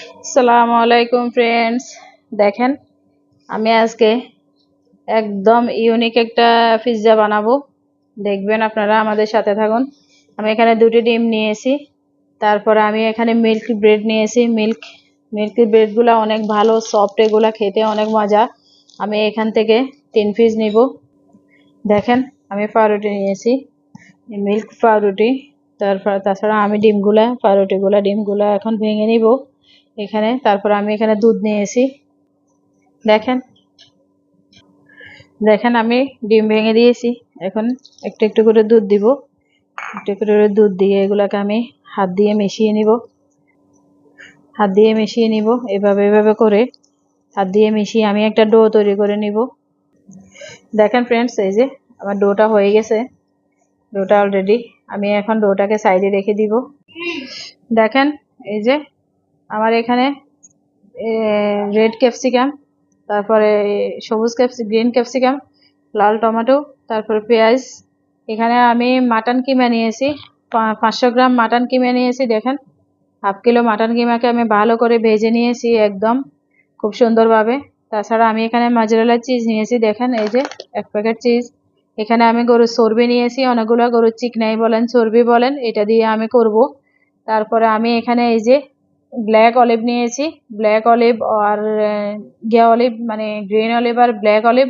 আসসালামু আলাইকুম ফ্রেন্ডস দেখেন, আমি আজকে একদম ইউনিক একটা পিৎজা বানাবো। দেখবেন আপনারা আমাদের সাথে থাকুন। আমি এখানে দুটি ডিম নিয়েছি। তারপরে আমি এখানে মিল্ক ব্রেড নিয়েছি। মিল্ক মিল্ক ব্রেডগুলো অনেক ভালো সফট এগুলো খেতে অনেক মজা। আমি এখান থেকে তিন পিস নিব। দেখেন, আমি পাউরুটি নিয়েছি। মিল্ক পাউরুটি তারপর তাছাড়া আমি ডিমগুলা পাউরুটিগুলা ডিমগুলা এখন ভেঙে নিব। এখানে, তারপর আমি এখানে দুধ নিয়েছি। দেখেন। দেখেন, আমি ডিম ভেঙে দিয়েছি। এখন একটু একটু করে দুধ দিব। একটু একটু করে দুধ দিয়ে এগুলাকে আমি হাত দিয়ে মিশিয়ে নিব। হাত দিয়ে মিশিয়ে নিব। এভাবে এভাবে করে হাত দিয়ে মিশিয়ে আমি একটা ডো তৈরি করে নিব। দেখেন ফ্রেন্ডস এই যে আমার ডোটা হয়ে গেছে। ডোটা অলরেডি আমি এখন ডোটাকে সাইডে রেখে দিব। দেখেন, এই যে আমার এখানে রেড ক্যাপসিকাম তারপরে সবুজ ক্যাপসি গ্রিন ক্যাপসিকাম লাল টমেটো, তারপরে পেঁয়াজ। এখানে আমি মাটন কিমা নিয়েছি পাঁচশো গ্রাম মাটন কিমা নিয়েছি, দেখেন। হাফ কিলো মাটন কিমাকে আমি ভালো করে ভেজে নিয়েছি একদম, খুব সুন্দরভাবে। তাছাড়া আমি এখানে মাজরেলা চিজ নিয়েছি, দেখেন, এই যে এক প্যাকেট চিজ এখানে আমি গরুর চর্বি নিয়েছি, অনেকগুলো গরুর চিকনাই বলেন, চর্বি বলেন, এটা দিয়ে আমি করব। তারপরে আমি এখানে এই যে ব্ল্যাক অলিভ নিয়েছি। ব্ল্যাক অলিভ আর গিয়া অলিভ মানে গ্রিন অলিভ আর ব্ল্যাক অলিভ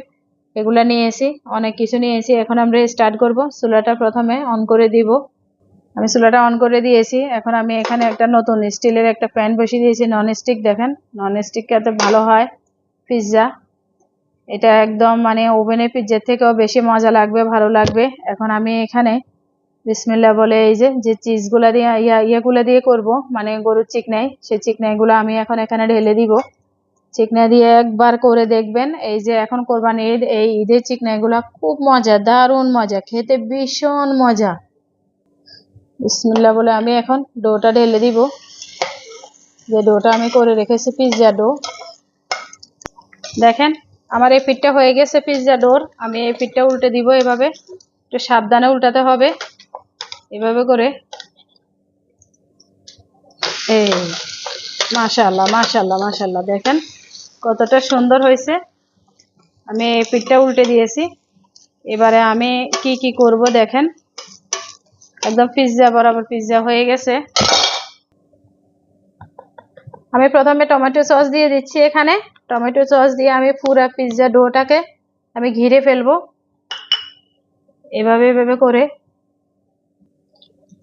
এগুলা নিয়েছি। অনেক কিছু নিয়েছি। এখন আমরা স্টার্ট করব। চুলাটা প্রথমে অন করে দিব। আমি চুলাটা অন করে দিয়েছি। এখন আমি এখানে একটা নতুন স্টিলের একটা প্যান বসিয়ে দিয়েছি। নন স্টিক দেখেন। নন স্টিক এতে ভালো হয়। পিৎজা এটা একদম মানে ওভেনের পিৎজার থেকেও বেশি মজা লাগবে, ভালো লাগবে। এখন আমি এখানে বিসমিল্লা বলে, এই যে যে চিজগুলা দিয়ে, ইয়া, ইয়েগুলা দিয়ে করব মানে গরুর চিকনাই, সেই চিকনাইগুলো আমি এখন এখানে ঢেলে দিব। চিকনা দিয়ে একবার করে দেখবেন, এই যে এখন কোরবানি ঈদ, এই ঈদের চিকনাইগুলো খুব মজা, দারুণ মজা, খেতে ভীষণ মজা। বিসমিল্লা বলে আমি এখন ডোটা ঢেলে দিব। যে ডোটা আমি করে রেখেছি পিৎজা ডো দেখেন, আমার এই পিঠটা হয়ে গেছে পিৎজা ডোর আমি এই পিঠটা উল্টে দিব এভাবে, একটু সাবধানে উল্টাতে হবে। এভাবে করে এই মাশাল্লাহ মাশাল্লাহ মাশাল্লাহ দেখেন কতটা সুন্দর হয়েছে। আমি পিঠটা উল্টে দিয়েছি। এবারে আমি কি কি করব দেখেন। একদম পিৎজা বরাবর পিৎজা হয়ে গেছে। আমি প্রথমে টমেটো সস দিয়ে দিচ্ছি এখানে। টমেটো সস দিয়ে আমি পুরো পিৎজা ডোটাকে আমি ঘিরে ফেলব। এভাবে এভাবে করে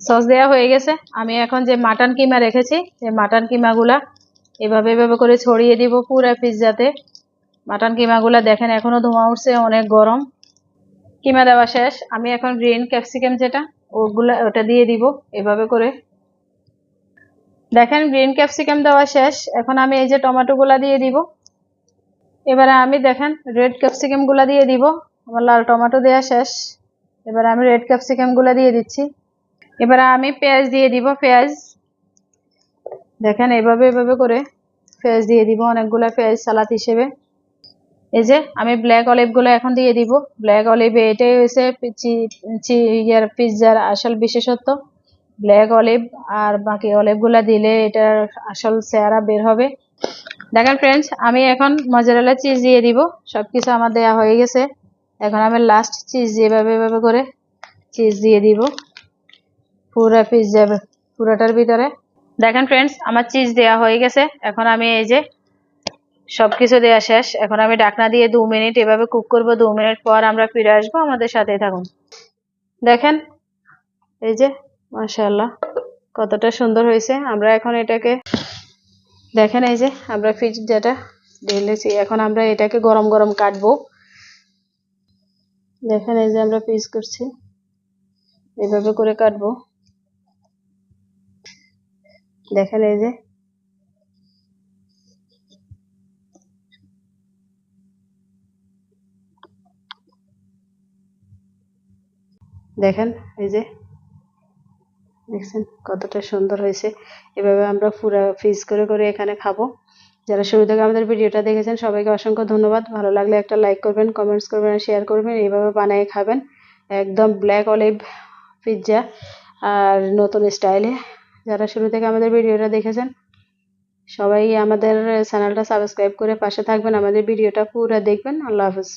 সস দেওয়া হয়ে গেছে। আমি এখন যে মাটন কিমা রেখেছি, যে মাটন কিমাগুলা এভাবে এভাবে করে ছড়িয়ে দিব পুরো পিৎজাতে মাটন কিমাগুলা দেখেন এখনও ধোঁয়া উঠছে, অনেক গরম। কিমা দেওয়া শেষ। আমি এখন গ্রিন ক্যাপসিকাম যেটা, ওগুলা ওটা দিয়ে দিব এভাবে করে। দেখেন গ্রিন ক্যাপসিকাম দেওয়া শেষ। এখন আমি এই যে টমেটোগুলা দিয়ে দিব। এবারে আমি দেখেন রেড ক্যাপসিকামগুলা দিয়ে দিব। আমার লাল টমেটো দেওয়া শেষ। এবারে আমি রেড ক্যাপসিকামগুলা দিয়ে দিচ্ছি। এবারে আমি পেঁয়াজ দিয়ে দিব, পেঁয়াজ। দেখেন এভাবে এভাবে করে পেঁয়াজ দিয়ে দিব, অনেকগুলা পেঁয়াজ সালাদ হিসেবে। এই যে, আমি ব্ল্যাক অলিভগুলো এখন দিয়ে দিব। ব্ল্যাক অলিভ এটাই হয়েছে ইয়ার পিৎজার আসল বিশেষত্ব। ব্ল্যাক অলিভ আর বাকি অলিভগুলা দিলে এটার আসল চেহারা বের হবে। দেখেন ফ্রেন্ডস আমি এখন মজারেলা চিজ দিয়ে দিব। সব কিছু আমার দেয়া হয়ে গেছে। এখন আমি লাস্ট চিজ যেভাবে, এভাবে করে চিজ দিয়ে দিব। পুরো পিৎজা পুরাটার ভিতরে। দেখেন ফ্রেন্ডস আমার চিজ দেয়া হয়ে গেছে। এখন আমি এই যে সব কিছু দেওয়া শেষ। এখন আমি ডাকনা দিয়ে দু মিনিট এভাবে কুক করব। দু মিনিট পর আমরা ফিরে আসব আমাদের সাথে থাকুন। দেখেন, এই যে, মাশাআল্লাহ, কতটা সুন্দর হয়েছে। আমরা এখন এটাকে, দেখেন এই যে, আমরা পিৎজাটা ঢেলেছি, এখন আমরা এটাকে গরম গরম কাটবো। দেখেন এই যে আমরা পিস করছি। এভাবে করে কাটবো। দেখেন এই যে দেখেন, এই যে দেখছেন কতটা সুন্দর হয়েছে। এভাবে আমরা পুরো ফিস করে করে এখানে খাব। যারা শুরু থেকে আমাদের ভিডিওটা দেখেছেন, সবাইকে অসংখ্য ধন্যবাদ। ভালো লাগলে একটা লাইক করবেন কমেন্টস করবেন, আর শেয়ার করবেন, এইভাবে বানিয়ে খাবেন। একদম ব্ল্যাক অলিভ পিৎজা আর নতুন স্টাইলে যারা শুরু থেকে আমাদের ভিডিওটা দেখেছেন, সবাই আমাদের চ্যানেলটা সাবস্ক্রাইব করে পাশে থাকবেন, আমাদের ভিডিওটা পুরো দেখবেন। আল্লাহ হাফেজ।